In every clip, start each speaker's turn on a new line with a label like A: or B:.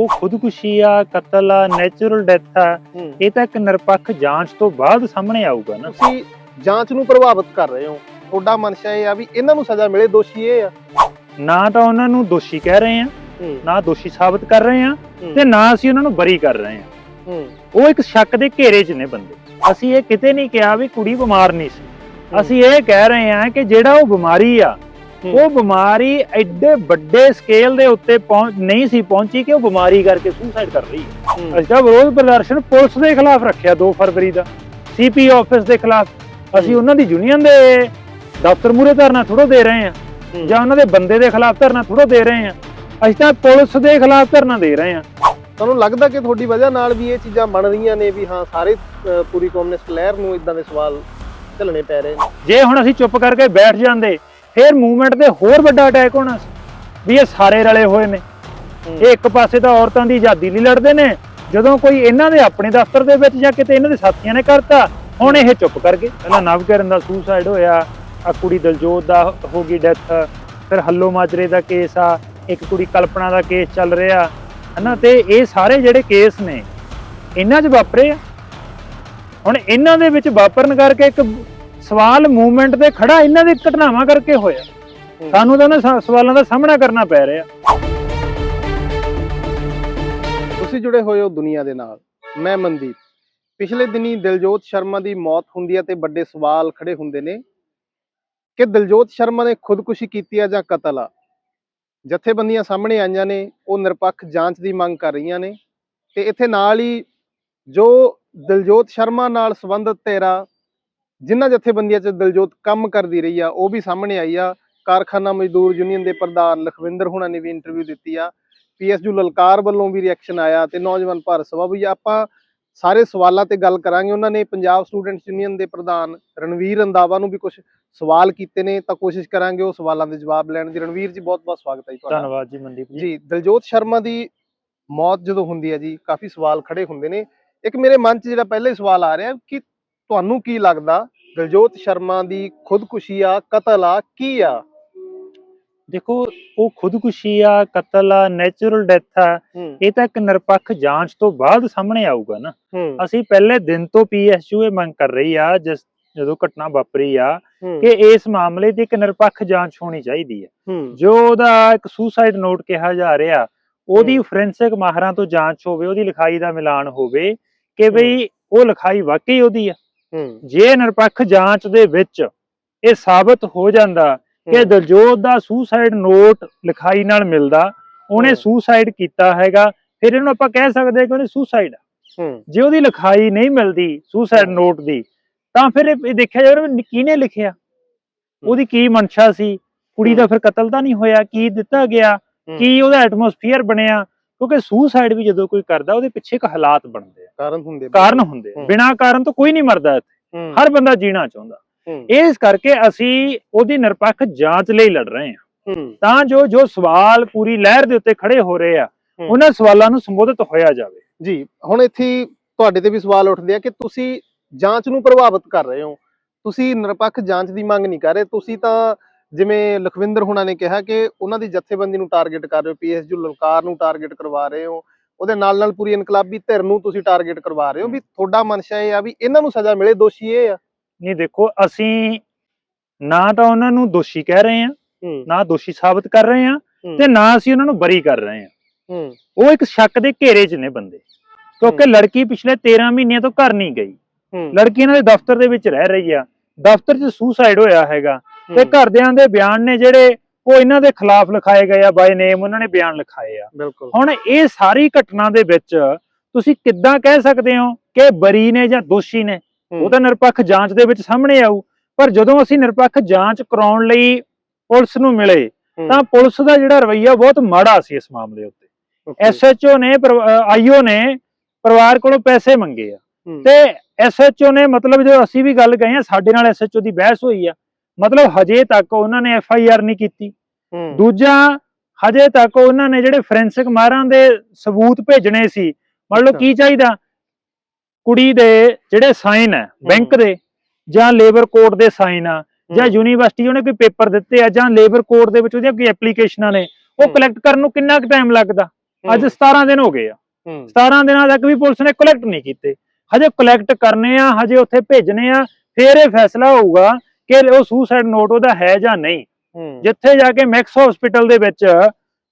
A: ਉਹ ਖੁਦਕੁਸ਼ੀ ਆ ਕਤਲ ਆ ਨੈਚੁਰਲ ਡੈਥ ਆ। ਇਹ ਤਾਂ ਇੱਕ ਨਿਰਪੱਖ ਜਾਂਚ ਤੋਂ ਬਾਅਦ ਸਾਹਮਣੇ ਆਊਗਾ ਨਾ
B: ਤੁਸੀਂ ਜਾਂਚ ਨੂੰ ਪ੍ਰਭਾਵਿਤ ਕਰ ਰਹੇ ਹੋ ਤੁਹਾਡਾ ਮਨਸ਼ਾ ਇਹ ਆ ਵੀ ਇਹਨਾਂ ਨੂੰ ਸਜ਼ਾ ਮਿਲੇ ਦੋਸ਼ੀ ਇਹ ਆ
A: ਨਾ ਤਾਂ ਉਹਨਾਂ ਨੂੰ ਦੋਸ਼ੀ ਕਹਿ ਰਹੇ ਆ ਨਾ ਦੋਸ਼ੀ ਸਾਬਤ ਕਰ ਰਹੇ ਆ। ਤੇ ਨਾ ਅਸੀਂ ਉਹਨਾਂ ਨੂੰ ਬਰੀ ਕਰ ਰਹੇ ਆ ਉਹ ਇੱਕ ਸ਼ੱਕ ਦੇ ਘੇਰੇ 'ਚ ਨੇ ਬੰਦੇ ਅਸੀਂ ਇਹ ਕਿਤੇ ਨਹੀਂ ਕਿਹਾ ਵੀ ਕੁੜੀ ਬਿਮਾਰ ਨਹੀਂ ਸੀ। ਅਸੀਂ ਇਹ ਕਹਿ ਰਹੇ ਹਾਂ ਕਿ ਜਿਹੜਾ ਉਹ ਬਿਮਾਰੀ ਆ। ਉਹ ਬਿਮਾਰੀ ਐਡੇ ਵੱਡੇ ਸਕੇਲ ਦੇ ਉੱਤੇ ਪਹੁੰਚ ਨਹੀਂ ਸੀ ਪਹੁੰਚੀ ਕਿ ਉਹ ਬਿਮਾਰੀ ਕਰਕੇ ਸੁਸਾਈਡ ਕਰ ਰਹੀ ਹੈ। ਅਸੀਂ ਤਾਂ ਵਿਰੋਧ ਪ੍ਰਦਰਸ਼ਨ ਪੁਲਿਸ ਦੇ ਖਿਲਾਫ ਰੱਖਿਆ 2 ਫਰਵਰੀ ਦਾ ਸੀਪੀ ਆਫਿਸ ਦੇ ਖਿਲਾਫ ਅਸੀਂ। ਉਹਨਾਂ ਦੀ ਯੂਨੀਅਨ ਦੇ ਦਫ਼ਤਰ ਮੂਰੇ ਧਰਨਾ ਥੋੜੋ ਦੇ ਰਹੇ ਹਾਂ। ਜਾਂ ਉਹਨਾਂ ਦੇ ਬੰਦੇ ਦੇ ਖਿਲਾਫ ਧਰਨਾ ਥੋੜੋ ਦੇ ਰਹੇ ਹਾਂ ਅਸੀਂ ਤਾਂ ਪੁਲਿਸ ਦੇ ਖਿਲਾਫ ਧਰਨਾ ਦੇ ਰਹੇ ਹਾਂ
B: ਤੁਹਾਨੂੰ ਲੱਗਦਾ ਕਿ ਤੁਹਾਡੀ ਵਜ੍ਹਾ ਨਾਲ ਵੀ ਇਹ ਚੀਜ਼ਾਂ ਬਣ ਰਹੀਆਂ ਨੇ ਵੀ ਹਾਂ ਸਾਰੇ ਪੂਰੀ ਕਮਿਊਨਿਸਟ ਲਹਿਰ ਨੂੰ ਇਦਾਂ ਦੇ ਸਵਾਲ ਝੱਲਣੇ ਪੈ ਰਹੇ ਨੇ
A: ਜੇ ਹੁਣ ਅਸੀਂ ਚੁੱਪ ਕਰਕੇ ਬੈਠ ਜਾਂਦੇ ਫਿਰ ਮੂਵਮੈਂਟ ਤੇ ਹੋਰ ਵੱਡਾ ਅਟੈਕ ਹੋਣਾ ਸੀ ਵੀ ਇਹ ਸਾਰੇ ਰਲੇ ਹੋਏ ਨੇ। ਇਹ ਇੱਕ ਪਾਸੇ ਤਾਂ ਔਰਤਾਂ ਦੀ ਆਜ਼ਾਦੀ ਲਈ ਲੜਦੇ ਨੇ ਜਦੋਂ ਕੋਈ ਇਹਨਾਂ ਦੇ ਆਪਣੇ ਦਫ਼ਤਰ ਦੇ ਵਿੱਚ ਜਾਂ ਕਿਤੇ ਇਹਨਾਂ ਦੇ ਸਾਥੀਆਂ ਨੇ ਕਰਤਾ ਹੁਣ ਇਹ ਚੁੱਪ ਕਰ ਗਏ। ਪਹਿਲਾਂ ਨਵਕਰਨ ਦਾ ਸੁਸਾਈਡ ਹੋਇਆ ਆ ਕੁੜੀ ਦਲਜੋਤ ਦਾ ਹੋ ਗਈ ਡੈਥ ਫਿਰ ਹੱਲੋ ਮਾਜਰੇ ਦਾ ਕੇਸ ਆ ਇੱਕ ਕੁੜੀ ਕਲਪਨਾ ਦਾ ਕੇਸ ਚੱਲ ਰਿਹਾ ਹਨਾ? ਤੇ ਇਹ ਸਾਰੇ ਜਿਹੜੇ ਕੇਸ ਨੇ ਇਹਨਾਂ 'ਚ ਵਾਪਰੇ ਆ। ਹੁਣ ਇਹਨਾਂ ਦੇ ਵਿੱਚ ਵਾਪਰਨ ਕਰਕੇ ਇੱਕ ਸਵਾਲ ਮੂਵਮੈਂਟ ਤੇ ਖੜਾ ਇਹਨਾਂ ਦੀ ਘਟਨਾਵਾਂ ਕਰਕੇ ਹੋਇਆ।
B: ਹੂੰ।
A: ਸਾਨੂੰ ਤਾਂ ਸ- ਸਵਾਲਾਂ ਦਾ ਸਾਹਮਣਾ ਕਰਨਾ ਪੈ ਰਿਹਾ।
B: ਤੁਸੀਂ ਜੁੜੇ ਹੋਏ ਹੋ ਦੁਨੀਆ ਦੇ ਨਾਲ। ਮੈਂ ਮਨਦੀਪ। ਪਿਛਲੇ ਦਿਨੀ ਦਿਲਜੋਤ ਸ਼ਰਮਾ ਦੀ ਮੌਤ ਹੁੰਦੀ ਹੈ ਤੇ ਵੱਡੇ ਸਵਾਲ ਖੜੇ ਹੁੰਦੇ ਨੇ ਕਿ ਦਿਲਜੋਤ ਸ਼ਰਮਾ ਨੇ ਖੁਦਕੁਸ਼ੀ ਕੀਤੀ ਆ ਜਾਂ ਕਤਲ ਆ? ਜਥੇਬੰਦੀਆਂ ਸਾਹਮਣੇ ਆਈਆਂ ਨੇ ਉਹ ਨਿਰਪੱਖ ਜਾਂਚ ਦੀ ਮੰਗ ਕਰ ਰਹੀਆਂ ਨੇ ਤੇ ਇੱਥੇ ਨਾਲ ਹੀ ਜੋ ਦਿਲਜੋਤ ਸ਼ਰਮਾ ਨਾਲ ਸੰਬੰਧਿਤ ਤੇਰਾ ਜਿਨ੍ਹਾਂ ਜਥੇਬੰਦੀਆਂ 'ਚ ਦਿਲਜੋਤ ਕੰਮ ਕਰਦੀ ਰਹੀ ਆ ਉਹ ਵੀ ਸਾਹਮਣੇ ਆਈ ਆ। ਕਾਰਖਾਨਾ ਮਜ਼ਦੂਰ ਯੂਨੀਅਨ ਦੇ ਪ੍ਰਧਾਨ ਲਖਵਿੰਦਰ ਹੁਣਾਂ ਨੇ ਵੀ ਇੰਟਰਵਿਊ ਦਿੱਤੀ ਆ। ਪੀਐਸਯੂ ਲਲਕਾਰ ਵੱਲੋਂ ਵੀ ਰਿਐਕਸ਼ਨ ਆਇਆ ਤੇ ਨੌਜਵਾਨ ਭਾਰਤ ਸਭਾ ਵੀ ਆਪਾਂ ਸਾਰੇ ਸਵਾਲਾਂ ਤੇ ਗੱਲ ਕਰਾਂਗੇ। ਉਹਨਾਂ ਨੇ ਪੰਜਾਬ ਸਟੂਡੈਂਟਸ ਯੂਨੀਅਨ ਦੇ ਪ੍ਰਧਾਨ ਰਣਵੀਰ ਰੰਦਾਵਾ ਨੂੰ ਵੀ ਕੁਝ ਸਵਾਲ ਕੀਤੇ ਨੇ ਤਾਂ ਕੋਸ਼ਿਸ਼ ਕਰਾਂਗੇ ਉਹ ਸਵਾਲਾਂ ਦੇ ਜਵਾਬ ਲੈਣ ਦੀ। ਰਣਵੀਰ ਜੀ ਬਹੁਤ ਬਹੁਤ ਸਵਾਗਤ ਹੈ ਜੀ ਤੁਹਾਡਾ।
A: ਧੰਨਵਾਦ ਜੀ ਮਨਦੀਪ ਜੀ।
B: ਜੀ ਦਿਲਜੋਤ ਸ਼ਰਮਾ ਦੀ ਮੌਤ ਜਦੋਂ ਹੁੰਦੀ ਹੈ ਜੀ ਕਾਫੀ ਸਵਾਲ ਖੜੇ ਹੁੰਦੇ ਨੇ। ਇੱਕ ਮੇਰੇ ਮਨ 'ਚ ਜਿਹੜਾ ਪਹਿਲਾ ਹੀ ਸਵਾਲ ਆ ਰਿਹਾ ਕਿ ਤੁਹਾਨੂੰ ਕੀ ਲੱਗਦਾ? ਦਿਲਜੋਤ ਸ਼ਰਮਾ ਦੀ ਖੁਦਕੁਸ਼ੀ ਆ ਕਤਲ ਆ ਕੀ ਆ?
A: ਦੇਖੋ ਉਹ ਖੁਦਕੁਸ਼ੀ ਆ ਕਤਲ ਆ ਨੈਚੁਰਲ ਡੈਥ ਆ ਇਹ ਤਾਂ ਇੱਕ ਨਿਰਪੱਖ ਜਾਂਚ ਤੋਂ ਬਾਅਦ ਸਾਹਮਣੇ ਆਊਗਾ ਨਾ। ਅਸੀਂ ਪਹਿਲੇ ਦਿਨ ਤੋਂ ਪੀਐਸਯੂ ਇਹ ਮੰਗ ਕਰ ਰਹੀ ਆ ਜਿਸ ਜਦੋਂ ਘਟਨਾ ਵਾਪਰੀ ਆ ਕਿ ਇਸ ਮਾਮਲੇ ਦੀ ਇੱਕ ਨਿਰਪੱਖ ਜਾਂਚ ਹੋਣੀ ਚਾਹੀਦੀ ਹੈ। ਜੋ ਉਹਦਾ ਇੱਕ ਸੁਸਾਈਡ ਨੋਟ ਕਿਹਾ ਜਾ ਰਿਹਾ ਉਹਦੀ। ਫੋਰੈਂਸਿਕ ਮਾਹਰਾਂ ਤੋਂ ਜਾਂਚ ਹੋਵੇ ਉਹਦੀ ਲਿਖਾਈ ਦਾ ਮਿਲਾਨ ਹੋਵੇ ਕਿ ਬਈ ਉਹ ਲਿਖਾਈ ਵਾਕਈ ਉਹਦੀ ਆ। ਜੇ ਨਿਰਪੱਖ ਜਾਂਚ ਦੇ ਵਿੱਚ ਇਹ ਸਾਬਤ ਹੋ ਜਾਂਦਾ ਕਿ। ਦਲਜੋਤ ਦਾ ਸੁਸਾਈਡ ਨੋਟ ਲਿਖਾਈ ਨਾਲ ਮਿਲਦਾ ਉਹਨੇ। ਸੁਸਾਈਡ ਕੀਤਾ ਹੈਗਾ ਫਿਰ ਇਹਨੂੰ ਆਪਾਂ ਕਹਿ ਸਕਦੇ ਕਿ ਉਹਨੇ ਸੁਸਾਈਡ
B: ਹੂੰ
A: ਜੇ ਉਹਦੀ ਲਿਖਾਈ ਨਹੀਂ ਮਿਲਦੀ ਸੁਸਾਈਡ। ਨੋਟ ਦੀ ਤਾਂ ਫਿਰ ਇਹ ਦੇਖਿਆ ਜਾਵੇ ਕਿਹਨੇ ਲਿਖਿਆ ਉਹਦੀ ਕੀ ਮਨਸ਼ਾ ਸੀ ਕੁੜੀ ਦਾ। ਫਿਰ ਕਤਲ ਤਾਂ ਨਹੀਂ ਹੋਇਆ ਕੀ ਦਿੱਤਾ ਗਿਆ। ਕੀ ਉਹਦਾ ਐਟਮੋਸਫੀਅਰ ਬਣਿਆ ਕਿਉਂਕਿ ਸੁਸਾਈਡ ਵੀ ਜਦੋਂ ਕੋਈ ਕਰਦਾ ਉਹਦੇ ਪਿੱਛੇ ਇੱਕ ਹਾਲਾਤ ਬਣਦੇ ਆ।
B: ਕਾਰਨ ਹੁੰਦੇ ਆ।
A: ਕਾਰਨ ਹੁੰਦੇ। ਬਿਨਾਂ ਕਾਰਨ ਤੋਂ ਕੋਈ ਨਹੀਂ ਮਰਦਾ ਇੱਥੇ। ਹਰ ਬੰਦਾ ਜੀਣਾ ਚਾਹੁੰਦਾ। ਇਸ ਕਰਕੇ ਅਸੀਂ ਉਹਦੀ ਨਿਰਪੱਖ ਜਾਂਚ ਲਈ ਲੜ ਰਹੇ ਹਾਂ। ਤਾਂ ਜੋ ਜੋ ਸਵਾਲ ਪੂਰੀ ਲਹਿਰ ਦੇ ਉੱਤੇ ਖੜੇ ਹੋ ਰਹੇ ਆ। ਉਹਨਾਂ ਸਵਾਲਾਂ ਨੂੰ ਸੰਬੋਧਿਤ ਹੋਇਆ ਜਾਵੇ।
B: ਜੀ ਹੁਣ ਇੱਥੇ ਤੁਹਾਡੇ ਤੇ ਵੀ ਸਵਾਲ ਉੱਠਦੇ ਆ ਕਿ ਤੁਸੀਂ ਜਾਂਚ ਨੂੰ ਪ੍ਰਭਾਵਿਤ ਕਰ ਰਹੇ ਹੋ। ਤੁਸੀਂ ਨਿਰਪੱਖ ਜਾਂਚ ਦੀ ਮੰਗ ਨਹੀਂ ਕਰ ਰਹੇ। ਤੁਸੀਂ ਤਾਂ ਜਿਵੇਂ ਲਖਵਿੰਦਰ ਹੁਣਾਂ ਨੇ ਕਿਹਾ ਕਿ ਉਹਨਾਂ ਦੀ ਜਥੇਬੰਦੀ ਨੂੰ ਟਾਰਗੇਟ ਕਰ ਰਹੇ ਹੋ ਪੀਐਸਯੂ ਲਲਕਾਰ ਨੂੰ ਟਾਰਗੇਟ ਕਰਵਾ ਰਹੇ ਹੋ ਉਹਦੇ ਨਾਲ ਨਾਲ ਪੂਰੀ ਇਨਕਲਾਬੀ ਧਿਰ ਨੂੰ ਤੁਸੀਂ ਟਾਰਗੇਟ ਕਰਵਾ ਰਹੇ ਹੋ ਵੀ ਤੁਹਾਡਾ ਮਨਸ਼ਾ ਇਹ ਆ ਵੀ ਇਹਨਾਂ ਨੂੰ ਸਜ਼ਾ ਮਿਲੇ ਦੋਸ਼ੀ ਇਹ ਆ।
A: ਨਹੀਂ ਦੇਖੋ ਅਸੀਂ ਨਾ ਤਾਂ ਉਹਨਾਂ ਨੂੰ ਦੋਸ਼ੀ ਕਹਿ ਰਹੇ ਹਾਂ
B: ਹੂੰ।
A: ਨਾ ਦੋਸ਼ੀ ਸਾਬਤ ਕਰ ਰਹੇ ਹਾਂ
B: ਹੂੰ।
A: ਤੇ ਨਾ ਅਸੀਂ ਉਹਨਾਂ ਨੂੰ ਬਰੀ ਕਰ ਰਹੇ ਹਾਂ।
B: ਹੂੰ।
A: ਉਹ ਇੱਕ ਸ਼ੱਕ ਦੇ ਘੇਰੇ 'ਚ ਨੇ ਬੰਦੇ ਕਿਉਂਕਿ ਲੜਕੀ ਪਿਛਲੇ 13 ਮਹੀਨਿਆਂ ਤੋਂ ਘਰ ਨਹੀਂ ਗਈ। ਲੜਕੀ ਇਹਨਾਂ ਦੇ ਦਫ਼ਤਰ ਦੇ ਵਿੱਚ ਰਹਿ ਰਹੀ ਆ ਦਫ਼ਤਰ 'ਚ ਸੁਸਾਈਡ ਹੋਇਆ ਹੈਗਾ ਤੇ ਘਰਦਿਆਂ ਦੇ ਬਿਆਨ ਨੇ ਜਿਹੜੇ ਉਹ ਇਹਨਾਂ ਦੇ ਖਿਲਾਫ ਲਿਖਾਏ ਗਏ ਆ ਬਾਈ ਨੇਮ ਉਹਨਾਂ ਨੇ ਬਿਆਨ ਲਿਖਾਏ ਆ। ਹੁਣ ਇਹ ਸਾਰੀ ਘਟਨਾ ਦੇ ਵਿੱਚ ਤੁਸੀਂ ਕਿੱਦਾਂ ਕਹਿ ਸਕਦੇ ਹੋ ਕਿ ਬਰੀ ਨੇ ਜਾਂ ਦੋਸ਼ੀ ਨੇ? ਉਹ ਤਾਂ ਨਿਰਪੱਖ ਜਾਂਚ ਦੇ ਵਿੱਚ ਸਾਹਮਣੇ ਆਊ। ਪਰ ਜਦੋਂ ਅਸੀਂ ਨਿਰਪੱਖ ਜਾਂਚ ਕਰਾਉਣ ਲਈ ਪੁਲਿਸ ਨੂੰ ਮਿਲੇ ਤਾਂ ਪੁਲਿਸ ਦਾ ਜਿਹੜਾ ਰਵੱਈਆ ਬਹੁਤ ਮਾੜਾ ਸੀ ਇਸ ਮਾਮਲੇ ਉੱਤੇ। ਐਸਐਚਓ ਨੇ ਆਈਓ ਨੇ ਪਰਿਵਾਰ ਕੋਲੋਂ ਪੈਸੇ ਮੰਗੇ ਆ। ਤੇ ਐਸਐਚਓ ਨੇ ਮਤਲਬ ਜੋ ਅਸੀਂ ਵੀ ਗੱਲ ਆ ਸਾਡੇ ਨਾਲ ਐਸਐਚਓ ਦੀ ਬਹਿਸ ਹੋਈ ਆ। ਮਤਲਬ ਹਜੇ ਤੱਕ ਉਹਨਾਂ ਨੇ ਐਫਆਈਆਰ ਨਹੀਂ ਕੀਤੀ। ਦੂਜਾ ਹਜੇ ਤੱਕ ਉਹਨਾਂ ਨੇ ਜਿਹੜੇ ਫੋਰੈਂਸਿਕ ਮਾਹਰਾਂ ਦੇ ਸਬੂਤ ਭੇਜਣੇ ਸੀ
B: ਅੱਛਾ।
A: ਕੀ ਚਾਹੀਦਾ? ਕੁੜੀ ਦੇ ਜਿਹੜੇ ਸਾਈਨ ਹੈ ਬੈਂਕ ਦੇ ਜਾਂ ਲੇਬਰ ਕੋਡ ਦੇ ਸਾਈਨ ਆ ਜਾਂ ਯੂਨੀਵਰਸਿਟੀ ਉਹਨੇ ਕੋਈ ਪੇਪਰ ਦਿੱਤੇ ਆ ਜਾਂ ਲੇਬਰ ਕੋਡ ਦੇ ਵਿੱਚ ਉਹਦੀਆਂ ਕੋਈ ਐਪਲੀਕੇਸ਼ਨਾਂ ਨੇ ਉਹ। ਕਲੈਕਟ ਕਰਨ ਨੂੰ ਕਿੰਨਾ ਕੁ ਟਾਈਮ ਲੱਗਦਾ? ਅੱਜ 17 ਦਿਨ ਹੋ ਗਏ ਆ।
B: ਹੂੰ।
A: 17 ਦਿਨਾਂ ਤੱਕ ਵੀ ਪੁਲਿਸ ਨੇ ਕਲੈਕਟ ਨਹੀਂ ਕੀਤੇ। ਹਜੇ ਕਲੈਕਟ ਕਰਨੇ ਆ ਹਜੇ ਉੱਥੇ ਭੇਜਣੇ ਆ ਫਿਰ ਇਹ ਫੈਸਲਾ ਹੋਊਗਾ ਕਿ ਉਹ ਸੁਸਾਈਡ ਨੋਟ ਉਹਦਾ ਹੈ ਜਾਂ ਨਹੀਂ। ਜਿੱਥੇ ਜਾ ਕੇ ਮੈਕਸ ਹਸਪੀਟਲ ਦੇ ਵਿੱਚ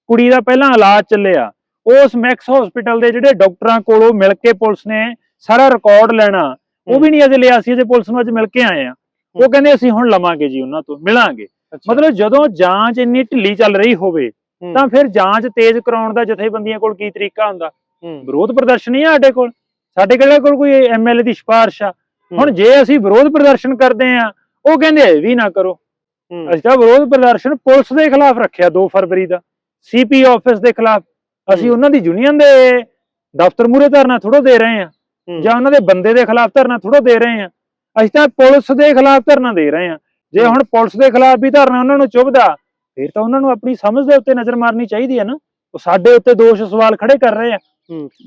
A: ਕੁੜੀ ਦਾ ਪਹਿਲਾਂ ਇਲਾਜ ਚੱਲਿਆ ਉਸ ਮੈਕਸ ਹਸਪੀਟਲ ਦੇ ਜਿਹੜੇ ਡਾਕਟਰਾਂ ਕੋਲੋਂ ਮਿਲ ਕੇ ਪੁਲਿਸ ਨੇ ਸਾਰਾ ਰਿਕਾਰਡ ਲੈਣਾ ਉਹ ਵੀ ਨਹੀਂ ਅਜੇ ਲਿਆ ਸੀ ਅਜੇ ਪੁਲਿਸ ਨੂੰ ਅੱਜ ਮਿਲ ਕੇ ਆਏ ਆ। ਉਹ ਕਹਿੰਦੇ ਅਸੀਂ ਹੁਣ ਲਵਾਂਗੇ ਜੀ ਉਹਨਾਂ ਤੋਂ ਮਿਲਾਂਗੇ। ਮਤਲਬ ਜਦੋਂ ਜਾਂਚ ਇੰਨੀ ਢਿੱਲੀ ਚੱਲ ਰਹੀ ਹੋਵੇ ਤਾਂ ਫਿਰ ਜਾਂਚ ਤੇਜ਼ ਕਰਾਉਣ ਦਾ ਜਥੇਬੰਦੀਆਂ ਕੋਲ ਕੀ ਤਰੀਕਾ ਹੁੰਦਾ? ਵਿਰੋਧ ਪ੍ਰਦਰਸ਼ਨ ਹੀ ਆ ਸਾਡੇ ਕੋਲ। ਸਾਡੇ ਕੋਲ ਕੋਈ ਐਮਐਲਏ ਦੀ ਸਿਫਾਰਿਸ਼ ਆ? ਹੁਣ ਜੇ ਅਸੀਂ ਵਿਰੋਧ ਪ੍ਰਦਰਸ਼ਨ ਕਰਦੇ ਆ ਉਹ ਕਹਿੰਦੇ ਇਹ ਵੀ ਨਾ ਕਰੋ। ਅਸੀਂ ਤਾਂ ਵਿਰੋਧ ਪ੍ਰਦਰਸ਼ਨ ਪੁਲਿਸ ਦੇ ਖਿਲਾਫ ਰੱਖਿਆ 2 ਫਰਵਰੀ ਦਾ। ਸੀਪੀ ਆਫਿਸ ਦੇ ਖਿਲਾਫ। ਅਸੀਂ। ਉਹਨਾਂ ਦੀ ਯੂਨੀਅਨ ਦੇ ਦਫ਼ਤਰ ਮੂਰੇ ਧਰਨਾ ਥੋੜੋ ਦੇ ਰਹੇ ਆ ਜਾਂ ਉਹਨਾਂ ਦੇ ਬੰਦੇ ਦੇ ਖਿਲਾਫ ਧਰਨਾ ਥੋੜੋ ਦੇ ਰਹੇ ਆ ਅਸੀਂ ਤਾਂ ਪੁਲਿਸ ਦੇ ਖਿਲਾਫ ਧਰਨਾ ਦੇ ਰਹੇ ਆ ਜੇ। ਹੁਣ ਪੁਲਿਸ ਦੇ ਖਿਲਾਫ ਵੀ ਧਰਨਾ ਉਹਨਾਂ ਨੂੰ ਚੁਭਦਾ ਫਿਰ ਤਾਂ ਉਹਨਾਂ ਨੂੰ ਆਪਣੀ ਸਮਝ ਦੇ ਉੱਤੇ ਨਜ਼ਰ ਮਾਰਨੀ ਚਾਹੀਦੀ ਹੈ ਨਾ। ਉਹ ਸਾਡੇ ਉੱਤੇ ਦੋਸ਼ ਸਵਾਲ ਖੜੇ ਕਰ ਰਹੇ ਆ।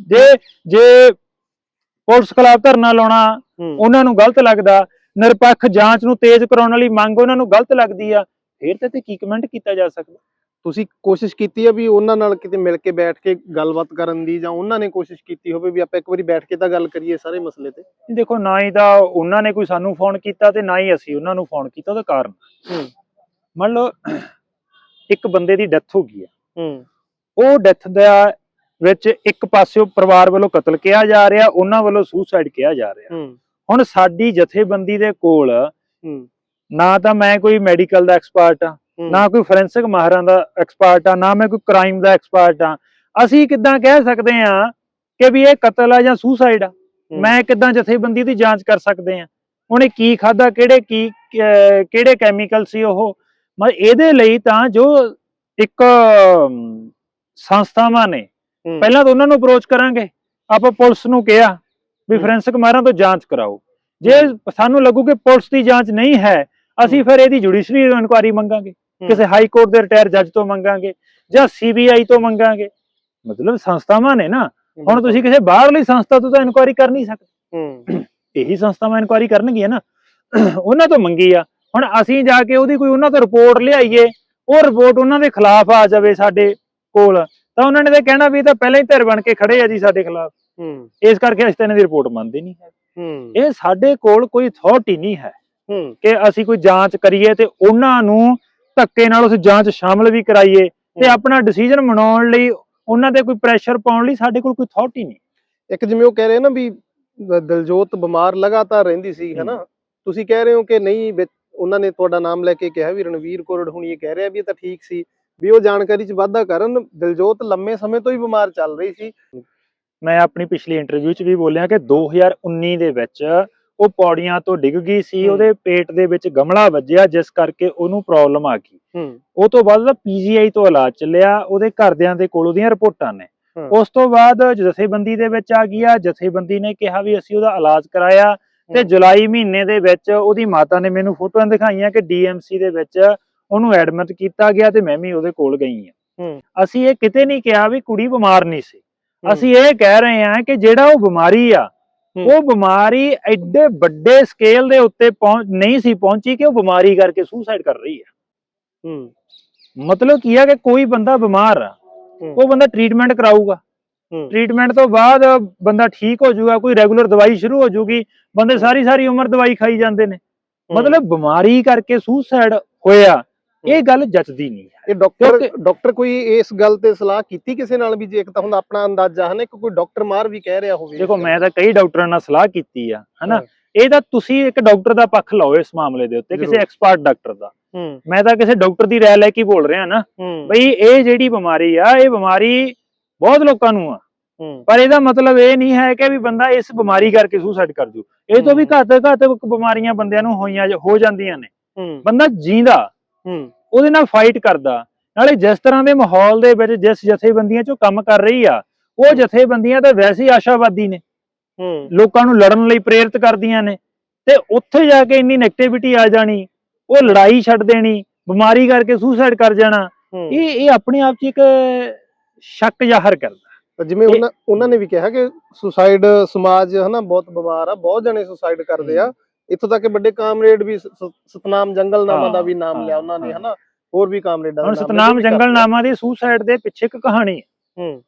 A: ਜੇ ਜੇ ਪੁਲਿਸ ਖਿਲਾਫ ਧਰਨਾ ਲਾਉਣਾ ਉਹਨਾਂ ਨੂੰ ਗਲਤ ਲੱਗਦਾ ਨਿਰਪੱਖ ਜਾਂਚ ਨੂੰ ਤੇਜ਼ ਕਰਾਉਣ ਵਾਲੀ ਮੰਗ ਉਹਨਾਂ ਨੂੰ ਗਲਤ ਲੱਗਦੀ ਆ ਫਿਰ ਤੇ ਤੇ ਕੀ ਕਮੈਂਟ ਕੀਤਾ ਜਾ ਸਕਦਾ?
B: ਤੁਸੀਂ ਕੋਸ਼ਿਸ਼ ਕੀਤੀ ਹੈ ਵੀ ਉਹਨਾਂ ਨਾਲ ਕਿਤੇ ਮਿਲ ਕੇ ਬੈਠ ਕੇ ਗੱਲਬਾਤ ਕਰਨ ਦੀ ਜਾਂ ਉਹਨਾਂ ਨੇ ਕੋਸ਼ਿਸ਼ ਕੀਤੀ ਹੋਵੇ ਵੀ ਆਪਾਂ ਇੱਕ ਵਾਰੀ ਬੈਠ ਕੇ ਤਾਂ ਗੱਲ ਕਰੀਏ ਸਾਰੇ ਮਸਲੇ ਤੇ?
A: ਦੇਖੋ ਨਾ ਹੀ ਤਾਂ ਉਹਨਾਂ ਨੇ ਕੋਈ ਸਾਨੂੰ ਫੋਨ ਕੀਤਾ ਤੇ ਨਾ ਹੀ ਅਸੀਂ ਉਹਨਾਂ ਨੂੰ ਫੋਨ ਕੀਤਾ ਉਹਦਾ ਕਾਰਨ। ਮੰਨ ਲਓ ਇੱਕ ਬੰਦੇ ਦੀ ਡੈਥ ਹੋ ਗਈ ਆ।
B: ਹੂੰ।
A: ਉਹ ਡੈਥ ਦਾ ਵਿੱਚ ਇੱਕ ਪਾਸਿਓ ਪਰਿਵਾਰ ਵੱਲੋਂ ਕਤਲ ਕਿਹਾ ਜਾ ਰਿਹਾ ਉਹਨਾਂ ਵੱਲੋਂ ਸੁਸਾਈਡ ਕਿਹਾ ਜਾ ਰਿਹਾ। ਹੁਣ ਸਾਡੀ ਜਥੇਬੰਦੀ ਦੇ ਕੋਲ ਨਾ ਤਾਂ ਮੈਂ ਕੋਈ ਮੈਡੀਕਲ ਦਾ ਐਕਸਪਰਟ ਆ ਨਾ ਕੋਈ ਫੋਰੈਂਸਿਕ ਮਾਹਰਾਂ ਦਾ ਐਕਸਪਰਟ ਆ ਨਾ ਮੈਂ ਕੋਈ ਕ੍ਰਾਈਮ ਦਾ ਐਕਸਪਰਟ ਆ ਅਸੀਂ ਕਿੱਦਾਂ ਕਹਿ ਸਕਦੇ ਆ ਕਿ ਵੀ ਇਹ ਕਤਲ ਆ ਜਾਂ ਸੁਸਾਈਡ ਆ? ਮੈਂ ਕਿੱਦਾਂ ਜਥੇਬੰਦੀ ਦੀ ਜਾਂਚ ਕਰ ਸਕਦੇ ਆ ਉਹਨੇ ਕੀ ਖਾਦਾ ਕਿਹੜੇ ਕੀ ਕਿਹੜੇ ਕੈਮੀਕਲ ਸੀ ਉਹ? ਮੈਂ ਇਹਦੇ ਲਈ ਤਾਂ ਜੋ ਇੱਕ ਸੰਸਥਾਵਾਂ ਨੇ ਪਹਿਲਾਂ ਤਾਂ ਉਹਨਾਂ ਨੂੰ ਅਪਰੋਚ ਕਰਾਂਗੇ। ਆਪਾਂ ਪੁਲਿਸ ਨੂੰ ਕਿਹਾ ਵੀ। ਫੋਰੈਂਸਿਕ ਮਾਹਰਾਂ ਤੋਂ ਜਾਂਚ ਕਰਾਓ। ਜੇ ਸਾਨੂੰ ਲੱਗੂ ਕਿ ਪੁਲਿਸ ਦੀ ਜਾਂਚ ਨਹੀਂ ਹੈ ਅਸੀਂ ਫਿਰ ਇਹਦੀ ਜੁਡੀਸ਼ਰੀ ਇਨਕੁਆਰੀ ਮੰਗਾਂਗੇ। ਕਿਸੇ ਹਾਈ ਕੋਰਟ ਦੇ ਰਿਟਾਇਰ ਜੱਜ ਤੋਂ ਮੰਗਾਂਗੇ ਜਾਂ ਸੀਬੀਆਈ ਤੋਂ ਮੰਗਾਂਗੇ। ਮਤਲਬ ਸੰਸਥਾਵਾਂ ਨੇ ਨਾ ਹੁਣ ਤੁਸੀਂ ਕਿਸੇ ਬਾਹਰਲੀ ਸੰਸਥਾ ਤੋਂ ਤਾਂ ਇਨਕੁਆਰੀ ਕਰ ਨਹੀਂ ਸਕਦੇ।
B: ਹੂੰ।
A: ਇਹੀ ਸੰਸਥਾਵਾਂ ਇਨਕੁਆਰੀ ਕਰਨਗੀਆਂ ਨਾ। ਉਹਨਾਂ ਤੋਂ ਮੰਗੀ ਆ। ਹੁਣ ਅਸੀਂ ਜਾ ਕੇ ਉਹਦੀ ਕੋਈ ਉਹਨਾਂ ਤੋਂ ਰਿਪੋਰਟ ਲਿਆਈਏ ਉਹ ਰਿਪੋਰਟ ਉਹਨਾਂ ਦੇ ਖਿਲਾਫ ਆ ਜਾਵੇ ਸਾਡੇ ਕੋਲ। ਤਾਂ ਉਹਨਾਂ ਨੇ ਤਾਂ ਕਹਿਣਾ ਵੀ ਇਹ ਤਾਂ ਪਹਿਲਾਂ ਹੀ ਧਿਰ ਬਣ ਕੇ ਖੜੇ ਆ ਜੀ ਸਾਡੇ ਖਿਲਾਫ।
B: ਹੂੰ।
A: ਇਸ ਕਰਕੇ ਅਸੀਂ ਤਾਂ ਇਹਨਾਂ ਦੀ ਰਿਪੋਰਟ ਮੰਨਦੇ ਨਹੀਂ ਹੈ
B: ਹੂੰ।
A: ਇਹ ਸਾਡੇ ਕੋਲ ਕੋਈ ਅਥਾਰਟੀ ਨਹੀਂ ਹੈ
B: ਹੂੰ।
A: ਕਿ ਅਸੀਂ ਕੋਈ ਜਾਂਚ ਕਰੀਏ ਤੇ ਉਹਨਾਂ ਨੂੰ ਧੱਕੇ ਨਾਲ ਉਸ ਜਾਂਚ ਸ਼ਾਮਲ ਵੀ ਕਰਾਈਏ ਤੇ। ਆਪਣਾ ਡਿਸੀਜਨ ਮਨਾਉਣ ਲਈ ਉਹਨਾਂ ਤੇ ਕੋਈ ਪ੍ਰੈਸ਼ਰ ਪਾਉਣ ਲਈ ਸਾਡੇ ਕੋਲ ਕੋਈ ਅਥਾਰਟੀ ਨਹੀਂ।
B: ਇੱਕ ਜਿਵੇਂ ਉਹ ਕਹਿ ਰਹੇ ਨਾ ਵੀ ਦਿਲਜੋਤ ਬਿਮਾਰ ਲਗਾਤਾਰ ਰਹਿੰਦੀ ਸੀ ਹੈਨਾ? ਤੁਸੀਂ ਕਹਿ ਰਹੇ ਹੋ ਕਿ ਨਹੀਂ ਵਿੱਚ ਉਹਨਾਂ ਨੇ ਤੁਹਾਡਾ ਨਾਮ ਲੈ ਕੇ ਕਿਹਾ ਵੀ ਰਣਵੀਰ ਕੋਰੜ ਹੁਣੀ ਇਹ ਕਹਿ ਰਿਹਾ ਵੀ ਇਹ ਤਾਂ ਠੀਕ ਸੀ ਵੀ ਉਹ ਜਾਣਕਾਰੀ 'ਚ ਵਾਧਾ ਕਰਨ ਦਿਲਜੋਤ ਲੰਮੇ ਸਮੇਂ ਤੋਂ ਹੀ ਬਿਮਾਰ ਚੱਲ ਰਹੀ ਸੀ।
A: ਮੈਂ ਆਪਣੀ ਪਿਛਲੀ ਇੰਟਰਵਿਊ 'ਚ ਵੀ ਬੋਲਿਆ ਕਿ 2019 ਦੇ ਵਿੱਚ ਉਹ ਪੌੜੀਆਂ ਤੋਂ ਡਿੱਗ ਗਈ ਸੀ। ਉਹਦੇ ਪੇਟ ਦੇ ਵਿੱਚ ਗਮਲਾ ਵੱਜਿਆ ਜਿਸ ਕਰਕੇ ਉਹਨੂੰ ਪ੍ਰੋਬਲਮ ਆ ਗਈ ਉਹ ਤੋਂ ਬਾਅਦ ਉਹਦਾ ਪੀਜੀਆਈ ਤੋਂ ਇਲਾਜ ਚੱਲਿਆ ਉਹਦੇ ਘਰਦਿਆਂ ਦੇ ਕੋਲ ਉਹਦੀਆਂ ਰਿਪੋਰਟਾਂ ਨੇ। ਉਸ ਤੋਂ ਬਾਅਦ ਜਥੇਬੰਦੀ ਦੇ ਵਿੱਚ ਆ ਗਿਆ ਜਥੇਬੰਦੀ ਨੇ ਕਿਹਾ ਵੀ ਅਸੀਂ ਉਹਦਾ ਇਲਾਜ ਕਰਾਇਆ ਤੇ। ਜੁਲਾਈ ਮਹੀਨੇ ਦੇ ਵਿੱਚ ਉਹਦੀ ਮਾਤਾ ਨੇ ਮੈਨੂੰ ਫੋਟੋਆਂ ਦਿਖਾਈਆਂ ਕਿ ਡੀਐਮਸੀ ਦੇ ਵਿੱਚ ਉਹਨੂੰ ਐਡਮਿਟ ਕੀਤਾ ਗਿਆ ਤੇ ਮੈਂ ਵੀ ਉਹਦੇ ਕੋਲ ਗਈ ਹਾਂ
B: ਹੂੰ
A: ਅਸੀਂ ਇਹ ਕਿਤੇ ਨਹੀਂ ਕਿਹਾ ਵੀ ਕੁੜੀ ਬਿਮਾਰ ਨਹੀਂ ਸੀ। ਅਸੀਂ ਇਹ ਕਹਿ ਰਹੇ ਹਾਂ ਕਿ ਜਿਹੜਾ ਉਹ ਬਿਮਾਰੀ ਆ। ਉਹ ਬਿਮਾਰੀ ਐਡੇ ਵੱਡੇ ਸਕੇਲ ਦੇ ਉੱਤੇ ਪਹੁੰਚ ਨਹੀਂ ਸੀ ਪਹੁੰਚੀ ਕਿ ਉਹ ਬਿਮਾਰੀ ਕਰਕੇ ਸੁਸਾਈਡ ਕਰ ਰਹੀ ਹੈ
B: ਹੂੰ
A: ਮਤਲਬ ਕੀ ਆ ਕਿ ਕੋਈ ਬੰਦਾ ਬਿਮਾਰ ਆ। ਉਹ ਬੰਦਾ ਟ੍ਰੀਟਮੈਂਟ ਕਰਾਊਗਾ। ਟ੍ਰੀਟਮੈਂਟ ਤੋਂ ਬਾਅਦ ਬੰਦਾ ਠੀਕ ਹੋ ਜਾਊਗਾ ਕੋਈ ਰੈਗੂਲਰ ਦਵਾਈ ਸ਼ੁਰੂ ਹੋ ਜਾਊਗੀ ਬੰਦੇ ਸਾਰੀ ਸਾਰੀ ਉਮਰ ਦਵਾਈ ਖਾਈ ਜਾਂਦੇ ਨੇ ਮਤਲਬ ਬਿਮਾਰੀ ਕਰਕੇ ਸੁਸਾਈਡ ਹੋਇਆ ਇਹ ਗੱਲ ਜੱਚਦੀ ਨਹੀਂ ਹੈ।
B: ਇਹ ਡਾਕਟਰ ਡਾਕਟਰ ਕੋਈ ਇਸ ਗੱਲ ਤੇ ਸਲਾਹ ਕੀਤੀ ਕਿਸੇ ਨਾਲ ਵੀ ਜੇ ਇੱਕ ਤਾਂ ਹੁੰਦਾ ਆਪਣਾ ਅੰਦਾਜ਼ਾ ਹੈ ਨਾ ਕਿ ਕੋਈ ਡਾਕਟਰ ਮਾਰ ਵੀ ਕਹਿ ਰਿਹਾ ਹੋਵੇ।
A: ਦੇਖੋ ਮੈਂ ਤਾਂ ਕਈ ਡਾਕਟਰਾਂ ਨਾਲ ਸਲਾਹ ਕੀਤੀ ਆ ਹਨਾ। ਇਹ ਤਾਂ ਤੁਸੀਂ ਇੱਕ ਡਾਕਟਰ ਦਾ ਪੱਖ ਲਓ ਇਸ ਮਾਮਲੇ ਦੇ ਉੱਤੇ ਕਿਸੇ। ਐਕਸਪਰਟ ਡਾਕਟਰ ਦਾ। ਮੈਂ ਤਾਂ ਕਿਸੇ ਡਾਕਟਰ ਦੀ ਰਾਏ ਲੈ ਕੇ ਬੋਲ ਰਿਹਾ ਨਾ। ਬਈ ਇਹ ਜਿਹੜੀ ਬਿਮਾਰੀ ਆ ਇਹ ਬਿਮਾਰੀ ਬਹੁਤ ਲੋਕਾਂ ਨੂੰ ਆ। ਪਰ ਇਹਦਾ ਮਤਲਬ ਇਹ ਨਹੀਂ ਹੈ ਕਿ ਵੀ ਬੰਦਾ ਇਸ ਬਿਮਾਰੀ ਕਰਕੇ ਸੁਸਾਈਡ ਕਰ ਜੂ। ਇਹ ਤੋਂ ਵੀ। ਘਾਤਕ ਘਾਤਕ ਬਿਮਾਰੀਆਂ ਬੰਦਿਆਂ ਨੂੰ ਹੋਈਆਂ ਹੋ ਜਾਂਦੀਆਂ ਨੇ। ਬੰਦਾ ਜੀਂਦਾ। ਉਹਦੇ ਨਾਲ ਫਾਈਟ ਕਰਦਾ। ਨਾਲੇ ਜਿਸ ਤਰ੍ਹਾਂ ਦੇ ਮਾਹੌਲ ਦੇ ਵਿੱਚ ਜਿਸ ਜਥੇਬੰਦੀਆਂ ਚੋਂ ਕੰਮ ਕਰ ਰਹੀ ਆ ਉਹ ਜਥੇਬੰਦੀਆਂ ਤਾਂ ਵੈਸੇ ਹੀ ਆਸ਼ਾਵਾਦੀ ਨੇ।
B: ਹੂੰ।
A: ਲੋਕਾਂ ਨੂੰ ਲੜਨ ਲਈ ਪ੍ਰੇਰਿਤ ਕਰਦੀਆਂ ਨੇ। ਤੇ ਉੱਥੇ ਜਾ ਕੇ ਇੰਨੀ ਨੈਗੇਟਿਵਿਟੀ ਆ ਜਾਣੀ ਉਹ ਲੜਾਈ ਛੱਡ ਦੇਣੀ ਬਿਮਾਰੀ ਕਰਕੇ ਸੁਸਾਈਡ ਕਰ ਜਾਣਾ ਇਹ ਇਹ ਆਪਣੇ ਆਪ 'ਚ ਇੱਕ ਸ਼ੱਕ ਜ਼ਾਹਰ ਕਰਦਾ।
B: ਜਿਵੇਂ ਉਹਨਾਂ ਉਹਨਾਂ ਨੇ ਵੀ ਕਿਹਾ ਕਿ ਸੁਸਾਈਡ ਸਮਾਜ ਹਨਾ ਬਹੁਤ ਬਿਮਾਰ ਆ ਬਹੁਤ ਜਣੇ ਸੁਸਾਈਡ ਕਰਦੇ ਆ। ਇੱਥੋਂ ਤੱਕ ਕਿ ਵੱਡੇ ਕਾਮਰੇਡ ਵੀ ਸਤਨਾਮ ਜੰਗਲਨਾਮਾ ਦਾ ਵੀ ਨਾਮ ਲਿਆ ਉਹਨਾਂ ਨੇ। ਹਨਾ? ਹੋਰ ਵੀ ਕਾਮਰੇਡਾਂ
A: ਹੁਣ
B: ਦਾ ਨਾਮ ਲਿਆ,
A: ਸਤਨਾਮ
B: ਜੋ ਵੀ ਕਰਦੇ ਆ।
A: ਜੰਗਲਨਾਮਾ ਦੀ ਸੁਸਾਈਡ ਦੇ ਪਿੱਛੇ ਇੱਕ ਕਹਾਣੀ ਹੈ।
B: ਹੂੰ।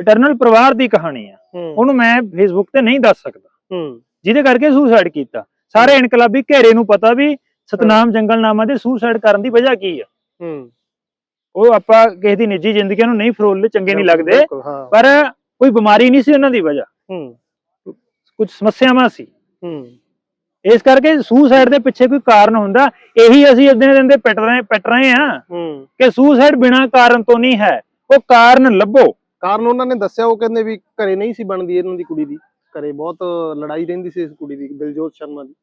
A: ਇਟਰਨਲ ਪਰਿਵਾਰ ਦੀ ਕਹਾਣੀ ਆ
B: ਹੂੰ।
A: ਉਹਨੂੰ ਮੈਂ ਫੇਸਬੁੱਕ ਤੇ ਨਹੀਂ ਦੱਸ ਸਕਦਾ।
B: ਹੂੰ।
A: ਜਿਹਦੇ ਕਰਕੇ ਸੁਸਾਈਡ ਕੀਤਾ। ਸਾਰੇ ਇਨਕਲਾਬੀ ਘੇਰੇ ਨੂੰ ਪਤਾ ਵੀ ਸਤਨਾਮ ਜੰਗਲਨਾਮਾ ਦੇ ਸੁਸਾਈਡ ਕਰਨ ਦੀ ਵਜ੍ਹਾ ਕੀ ਆ
B: ਹੂੰ।
A: ਉਹ ਆਪਾਂ ਕਿਸੇ ਦੀ ਨਿੱਜੀ ਜ਼ਿੰਦਗੀ ਨੂੰ ਨਹੀਂ ਫਰੋਲਦੇ ਚੰਗੇ ਨਹੀਂ ਲੱਗਦੇ। ਪਰ ਕੋਈ ਬਿਮਾਰੀ ਨਹੀਂ ਸੀ ਉਹਨਾਂ ਦੀ ਵਜ੍ਹਾ।
B: ਹੂੰ।
A: ਕੁਝ ਸਮੱਸਿਆਵਾਂ ਸੀ।
B: ਹੂੰ।
A: ਇਸ ਕਰਕੇ ਸੁਸਾਈਡ ਦੇ ਪਿੱਛੇ ਕੋਈ ਕਾਰਨ ਹੁੰਦਾ ਇਹੀ ਅਸੀਂ ਇਦਾਂ ਦਿਨ ਦੇ ਪਿੱਟ ਰਹੇ ਪਿੱਟ ਰਹੇ ਆ
B: ਹੂੰ।
A: ਕਿ ਸੁਸਾਈਡ ਬਿਨਾਂ ਕਾਰਨ ਤੋਂ ਨਹੀਂ ਹੈ ਉਹ ਕਾਰਨ ਲੱਭੋ।
B: ਕਾਰਨ ਉਹਨਾਂ ਨੇ ਦੱਸਿਆ ਉਹ ਕਹਿੰਦੇ ਵੀ ਘਰੇ ਨਹੀਂ ਸੀ ਬਣਦੀ ਇਹਨਾਂ ਦੀ ਕੁੜੀ ਦੀ ਘਰੇ ਬਹੁਤ ਲੜਾਈ ਰਹਿੰਦੀ ਸੀ ਇਸ ਕੁੜੀ ਦੀ ਦਿਲਜੋਤ ਸ਼ਰਮਾ ਦੀ।